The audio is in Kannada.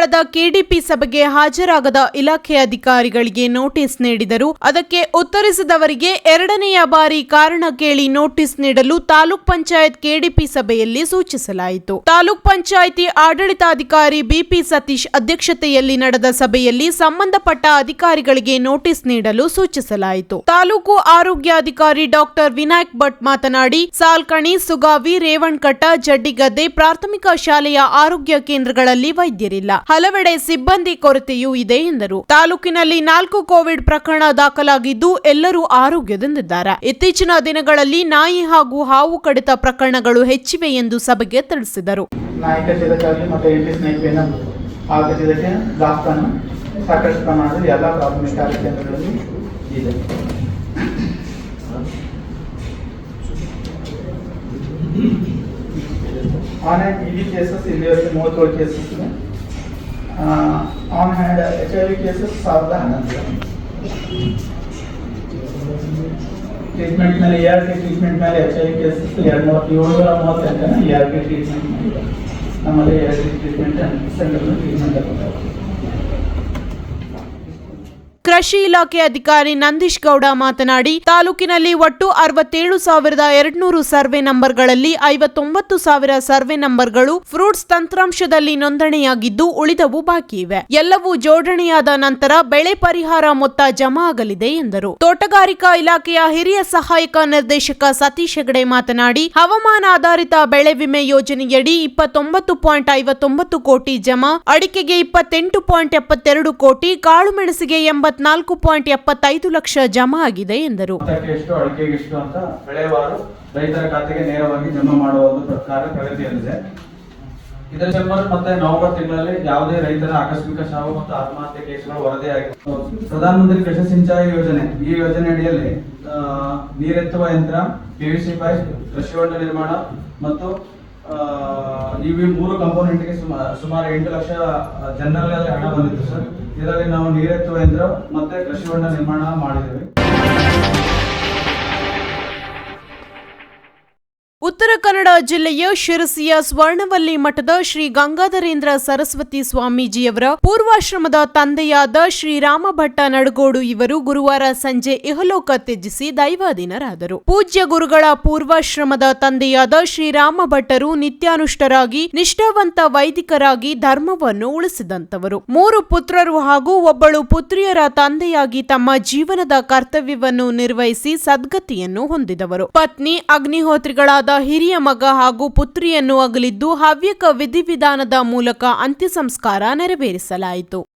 ನಡೆದ ಕೆಡಿಪಿ ಸಭೆಗೆ ಹಾಜರಾಗದ ಇಲಾಖೆ ಅಧಿಕಾರಿಗಳಿಗೆ ನೋಟಿಸ್ ನೀಡಿದರು. ಅದಕ್ಕೆ ಉತ್ತರಿಸಿದವರಿಗೆ ಎರಡನೆಯ ಬಾರಿ ಕಾರಣ ಕೇಳಿ ನೋಟಿಸ್ ನೀಡಲು ತಾಲೂಕ್ ಪಂಚಾಯತ್ ಕೆಡಿಪಿ ಸಭೆಯಲ್ಲಿ ಸೂಚಿಸಲಾಯಿತು. ತಾಲೂಕ್ ಪಂಚಾಯಿತಿ ಆಡಳಿತಾಧಿಕಾರಿ ಬಿಪಿ ಸತೀಶ್ ಅಧ್ಯಕ್ಷತೆಯಲ್ಲಿ ನಡೆದ ಸಭೆಯಲ್ಲಿ ಸಂಬಂಧಪಟ್ಟ ಅಧಿಕಾರಿಗಳಿಗೆ ನೋಟಿಸ್ ನೀಡಲು ಸೂಚಿಸಲಾಯಿತು. ತಾಲೂಕು ಆರೋಗ್ಯಾಧಿಕಾರಿ ಡಾಕ್ಟರ್ ವಿನಾಯಕ್ ಭಟ್ ಮಾತನಾಡಿ, ಸಾಲ್ಕಣಿ, ಸುಗಾವಿ, ರೇವಣ್ಕಟ್ಟ ಜಡ್ಡಿಗದ್ದೆ ಪ್ರಾಥಮಿಕ ಶಾಲೆಯ ಆರೋಗ್ಯ ಕೇಂದ್ರಗಳಲ್ಲಿ ವೈದ್ಯರಿಲ್ಲ. ಹಲವೆಡೆ ಸಿಬ್ಬಂದಿ ಕೊರತೆಯೂ ಇದೆ ಎಂದರು. ತಾಲೂಕಿನಲ್ಲಿ ನಾಲ್ಕು ಕೋವಿಡ್ ಪ್ರಕರಣ ದಾಖಲಾಗಿದ್ದು ಎಲ್ಲರೂ ಆರೋಗ್ಯದಿಂದಿದ್ದಾರೆ. ಇತ್ತೀಚಿನ ದಿನಗಳಲ್ಲಿ ನಾಯಿ ಹಾಗೂ ಹಾವು ಕಡಿತ ಪ್ರಕರಣಗಳು ಹೆಚ್ಚಿವೆ ಎಂದು ಸಭೆಗೆ ತಿಳಿಸಿದರು. ಸಾಕಷ್ಟು ಪ್ರಮಾಣದಲ್ಲಿ ಎಲ್ಲ ಪ್ರಾಥಮಿಕ ಆರೋಗ್ಯ ಕೇಂದ್ರಗಳಲ್ಲಿ ಇದೆ. On hand HIV cases, ಇಲ್ಲಿವರೆಗೆ ಮೂವತ್ತೇಳು cases ಇದೆ on hand H I V cases ಸಾವಿರದ ಹನ್ನೊಂದು ಟ್ರೀಟ್ಮೆಂಟ್ ಮೇಲೆ ಎ ಆರ್ ಟಿ ಟ್ರೀಟ್ಮೆಂಟ್ ಮೇಲೆ ಎಚ್ ಐ ವಿ ಕೇಸಸ್ ಎರಡು ಮೂವತ್ತು ಏಳ್ನೂರ ಮೂವತ್ತೆಂಟನ ಎ ಆರ್ ಟಿ ಟ್ರೀಟ್ಮೆಂಟ್ ಮೇಲೆ ನಮ್ಮಲ್ಲಿ A R T treatment centre treatment ಆಗುತ್ತೆ ಕೃಷಿ ಇಲಾಖೆ ಅಧಿಕಾರಿ ನಂದೀಶ್ ಗೌಡ ಮಾತನಾಡಿ, ತಾಲೂಕಿನಲ್ಲಿ ಒಟ್ಟು ಅರವತ್ತೇಳು ಸಾವಿರದ ಎರಡ್ನೂರು ಸರ್ವೆ ನಂಬರ್ಗಳಲ್ಲಿ ಐವತ್ತೊಂಬತ್ತು ಸಾವಿರ ಸರ್ವೆ ನಂಬರ್ಗಳು ಫ್ರೂಟ್ಸ್ ತಂತ್ರಾಂಶದಲ್ಲಿ ನೋಂದಣಿಯಾಗಿದ್ದು, ಉಳಿದವು ಬಾಕಿ ಇವೆ. ಎಲ್ಲವೂ ಜೋಡಣೆಯಾದ ನಂತರ ಬೆಳೆ ಪರಿಹಾರ ಮೊತ್ತ ಜಮಾ ಆಗಲಿದೆ ಎಂದರು. ತೋಟಗಾರಿಕಾ ಇಲಾಖೆಯ ಹಿರಿಯ ಸಹಾಯಕ ನಿರ್ದೇಶಕ ಸತೀಶ್ ಹೆಗಡೆ ಮಾತನಾಡಿ, ಹವಾಮಾನ ಆಧಾರಿತ ಬೆಳೆ ವಿಮೆ ಯೋಜನೆಯಡಿ ಇಪ್ಪತ್ತೊಂಬತ್ತು ಪಾಯಿಂಟ್ ಐವತ್ತೊಂಬತ್ತು ಕೋಟಿ ಜಮಾ, ಅಡಿಕೆಗೆ ಇಪ್ಪತ್ತೆಂಟು ಪಾಯಿಂಟ್ ಎಪ್ಪತ್ತೆರಡು ಕೋಟಿ ಕಾಳುಮೆಣಸಿಗೆ ಎಂಬತ್ನಾಲ್ಕು ಪಾಯಿಂಟ್ ಎಪ್ಪತ್ತೈದು ಲಕ್ಷ ಜಮಾ ಆಗಿದೆ ಎಂದರು. ಎಷ್ಟು ಅಂತ ರೈತರ ಖಾತೆಗೆ ನೇರವಾಗಿ ಜಮಾ ಮಾಡುವ ಒಂದು ಪ್ರಕಾರ ಪ್ರಗತಿಯಲ್ಲಿದೆ. ಇದರ ಡಿಸೆಂಬರ್ ಮತ್ತೆ ನವೆಂಬರ್ ತಿಂಗಳಲ್ಲಿ ಯಾವುದೇ ರೈತರ ಆಕಸ್ಮಿಕ ಸಾವು ಮತ್ತು ಆತ್ಮಹತ್ಯೆ ಕೇಸುಗಳು ವರದಿ ಪ್ರಧಾನ ಮಂತ್ರಿ ಕೃಷಿ ಸಿಂಚಾಯಿ ಯೋಜನೆ, ಈ ಯೋಜನೆ ಅಡಿಯಲ್ಲಿ ನೀರೆತ್ತುವ ಯಂತ್ರ ಪಿವಿಸಿ ಪೈಪ್ ಕೃಷಿ ಹೊಂಡ ನಿರ್ಮಾಣ ಮತ್ತು ಈ ಮೂರು ಕಂಪೋನೆಂಟ್ಗೆ ಸುಮಾರು ಎಂಟು ಲಕ್ಷ ಜನರಲ್ ಹಣ ಬಂದಿತ್ತು ಸರ್. ಇದರಲ್ಲಿ ನಾವು ನೀರೆತ್ತುವ ಯಂತ್ರ ಮತ್ತೆ ಕೃಷಿ ಹೊಂಡ ನಿರ್ಮಾಣ ಮಾಡಿದ್ದೇವೆ. ಜಿಲ್ಲೆಯ ಶಿರಸಿಯ ಸ್ವರ್ಣವಲ್ಲಿ ಮಠದ ಶ್ರೀ ಗಂಗಾಧರೇಂದ್ರ ಸರಸ್ವತಿ ಸ್ವಾಮೀಜಿಯವರ ಪೂರ್ವಾಶ್ರಮದ ತಂದೆಯಾದ ಶ್ರೀರಾಮ ಭಟ್ಟ ನಡಗೋಡು ಇವರು ಗುರುವಾರ ಸಂಜೆ ಇಹಲೋಕ ತ್ಯಜಿಸಿ ದೈವಾಧೀನರಾದರು. ಪೂಜ್ಯ ಗುರುಗಳ ಪೂರ್ವಾಶ್ರಮದ ತಂದೆಯಾದ ಶ್ರೀರಾಮ ಭಟ್ಟರು ನಿತ್ಯಾನುಷ್ಠರಾಗಿ ನಿಷ್ಠಾವಂತ ವೈದಿಕರಾಗಿ ಧರ್ಮವನ್ನು ಉಳಿಸಿದಂತವರು ಮೂರು ಪುತ್ರರು ಹಾಗೂ ಒಬ್ಬಳು ಪುತ್ರಿಯರ ತಂದೆಯಾಗಿ ತಮ್ಮ ಜೀವನದ ಕರ್ತವ್ಯವನ್ನು ನಿರ್ವಹಿಸಿ ಸದ್ಗತಿಯನ್ನು ಹೊಂದಿದವರು. ಪತ್ನಿ, ಅಗ್ನಿಹೋತ್ರಿಗಳಾದ ಹಿರಿಯ ಮಗ ಹಾಗೂ ಪುತ್ರಿಯನ್ನು ಅಗಲಿದ್ದು ಹವ್ಯಕ ವಿಧಿವಿಧಾನದ ಮೂಲಕ ಅಂತ್ಯ ಸಂಸ್ಕಾರ ನೆರವೇರಿಸಲಾಯಿತು.